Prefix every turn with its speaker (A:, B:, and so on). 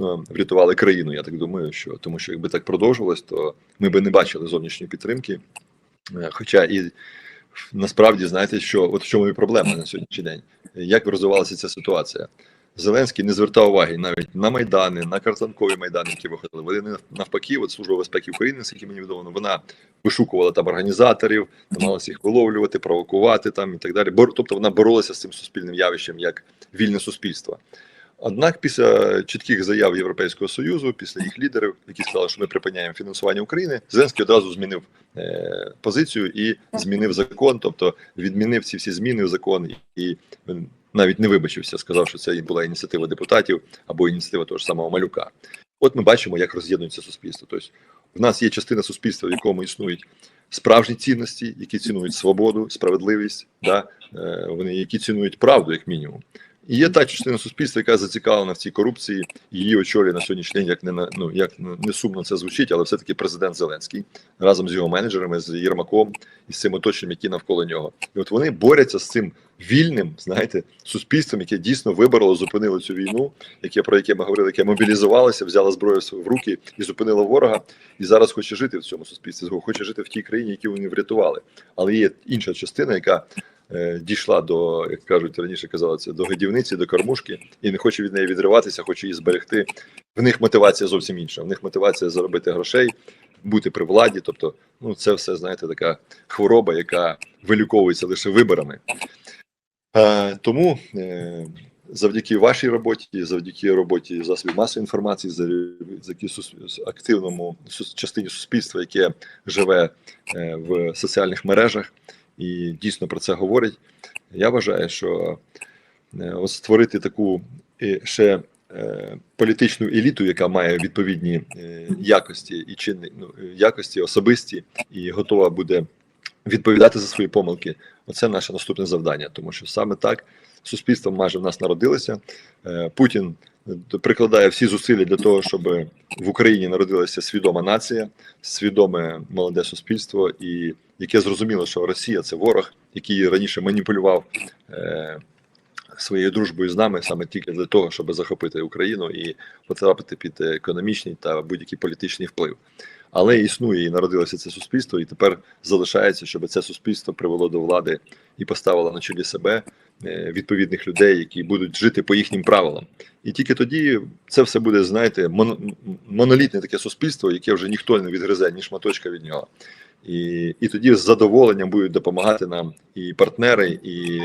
A: дійсно врятували країну. Я так думаю, що тому що якби так продовжувалось, то ми би не бачили зовнішньої підтримки. Е, Хоча і насправді знаєте, що от в чому і проблема на сьогоднішній день. Як розвивалася ця ситуація? Зеленський не звертав уваги навіть на майдани, на картанкові майдани, які виходили. Вони навпаки, от служба безпеки України, наскільки мені відомо, вона вишукувала там організаторів, намагалася їх виловлювати, провокувати там і так далі. Бор, тобто вона боролася з цим суспільним явищем як вільне суспільство. Однак, після чітких заяв Європейського союзу, після їх лідерів, які сказали, що ми припиняємо фінансування України, Зеленський одразу змінив е, позицію і змінив закон, тобто відмінив ці всі зміни в закон і він навіть не вибачився, сказав, що це була ініціатива депутатів або ініціатива того ж самого малюка. От ми бачимо, як роз'єднується суспільство. Тобто, в нас є частина суспільства, в якому існують справжні цінності, які цінують свободу, справедливість, да? е, вони які цінують правду, як мінімум. І є та частина суспільства, яка зацікавлена в цій корупції, її очолює на сьогоднішній день, як не ну як не сумно це звучить, але все-таки президент Зеленський разом з його менеджерами, з Єрмаком і з цим оточенням, які навколо нього. І от вони борються з цим вільним, знаєте, суспільством, яке дійсно вибороло, зупинило цю війну, яке про яке ми говорили, яке мобілізувалося, взяло зброю в руки і зупинило ворога, і зараз хоче жити в цьому суспільстві, хоче жити в тій країні, яку вони врятували. Але є інша частина, яка дійшла до, як кажуть раніше казали, це до годівниці, до кормушки, і не хоче від неї відриватися, хоче її зберегти. В них мотивація зовсім інша. В них мотивація заробити грошей, бути при владі. Тобто, ну це все знаєте, така хвороба, яка виліковується лише виборами. Е, тому е, завдяки вашій роботі, завдяки роботі засобів масової інформації, завдяки активному частині суспільства, яке живе е, в соціальних мережах і дійсно про це говорить. Я вважаю, що ось створити таку е, ще е, політичну еліту, яка має відповідні е, якості і чинні ну, е, якості особисті, і готова буде відповідати за свої помилки. Оце наше наступне завдання, тому що саме так суспільство майже в нас народилося. Е, Путін е, прикладає всі зусилля для того, щоб в Україні народилася свідома нація, свідоме молоде суспільство, і яке зрозуміло, що Росія це ворог, який раніше маніпулював е, своєю дружбою з нами саме тільки для того, щоб захопити Україну і потрапити під економічний та будь-який політичний вплив. Але існує і народилося це суспільство, і тепер залишається, щоб це суспільство привело до влади і поставило на чолі себе е, відповідних людей, які будуть жити по їхнім правилам. І тільки тоді це все буде, знаєте, моно- монолітне таке суспільство, яке вже ніхто не відгризе ні шматочка від нього. І, і тоді з задоволенням будуть допомагати нам і партнери, і